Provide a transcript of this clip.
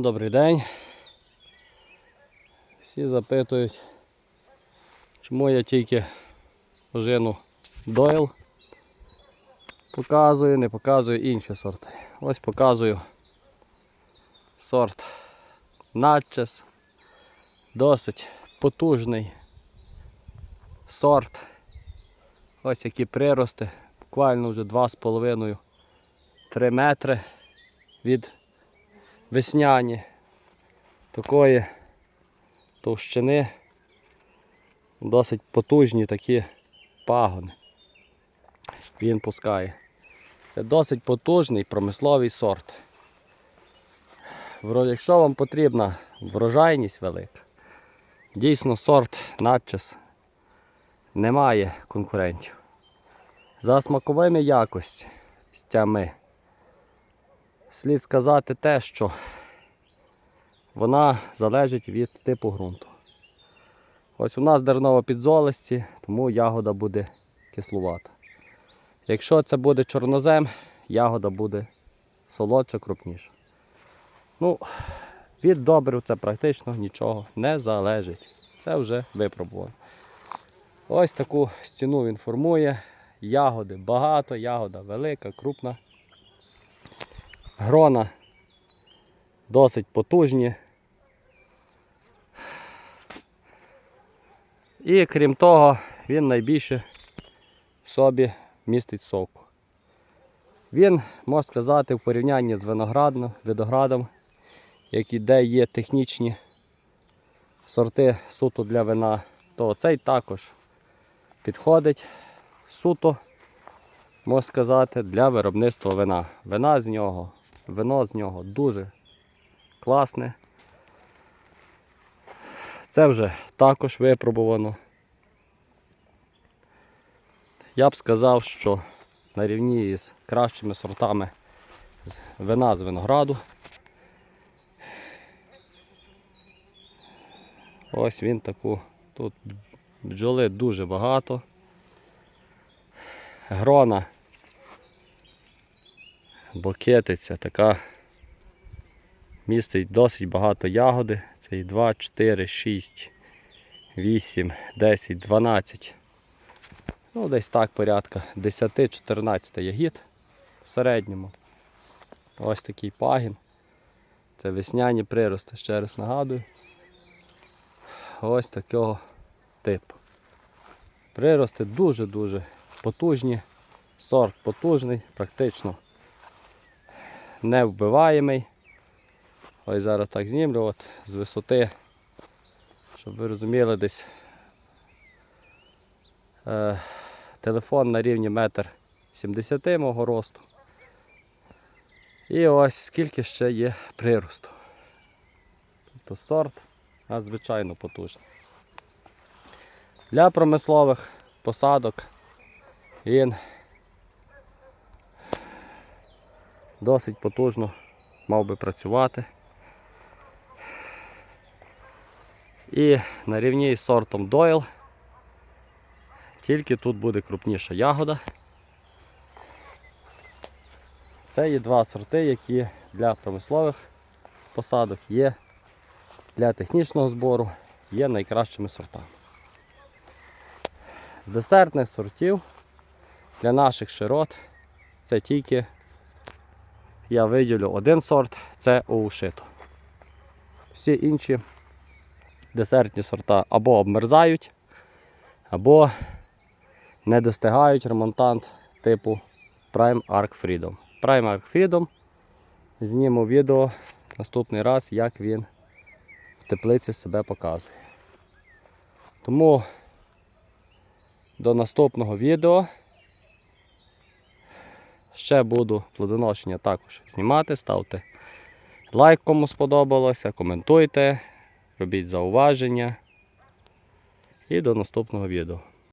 Добрий день. Всі запитують, чому я тільки ожину Дойл показую, не показую інші сорти. Ось показую сорт Натчес. Досить потужний сорт. Ось які прирости. Буквально вже 2,5-3 метри від весняні такої товщини. Досить потужні такі пагони. Він пускає. Це досить потужний промисловий сорт. Якщо вам потрібна врожайність велика, дійсно сорт надчес немає конкурентів. За смаковими якостями слід сказати те, що вона залежить від типу ґрунту. Ось у нас дерново підзолисті, тому ягода буде кислувата. Якщо це буде чорнозем, ягода буде солодша, крупніша. Ну, від добрив це практично нічого не залежить. Це вже випробувано. Ось таку стіну він формує. Ягоди багато, ягода велика, крупна. Грона досить потужні. І крім того, він найбільше в собі містить соку. Він, можна сказати, в порівнянні з виноградом, виноградом, які де є технічні сорти суто для вина, то цей також підходить суто, можна сказати, для виробництва вина. Вина з нього, вино з нього дуже класне. Це вже також випробувано. Я б сказав, що на рівні із кращими сортами вина з винограду. Ось він таку. Тут бджоли дуже багато. Грона бокетиця така. Містить досить багато ягоди. Це і 2, 4, 6, 8, 10, 12. Ну, десь так порядка 10-14 ягід в середньому. Ось такий пагін. Це весняні прирости, ще раз нагадую. Ось такого типу. Прирости дуже-дуже потужні. Сорт потужний, практично невбиваємий. Ось зараз так знімлю от, з висоти, щоб ви розуміли десь е, телефон на рівні метр 70 мого росту. І ось скільки ще є приросту. Тобто сорт надзвичайно потужний. Для промислових посадок він досить потужно мав би працювати. І на рівні з сортом Дойл. Тільки тут буде крупніша ягода. Це є два сорти, які для промислових посадок є для технічного збору, є найкращими сортами. З десертних сортів для наших широт це тільки я виділю один сорт це оушито. Всі інші десертні сорта або обмерзають, або не достигають ремонтант типу Prime Arc Freedom. Prime Arc Freedom зніму відео наступний раз, як він в теплиці себе показує. Тому до наступного відео ще буду плодоношення також знімати, ставте лайк, кому сподобалося, коментуйте, робіть зауваження. І до наступного відео.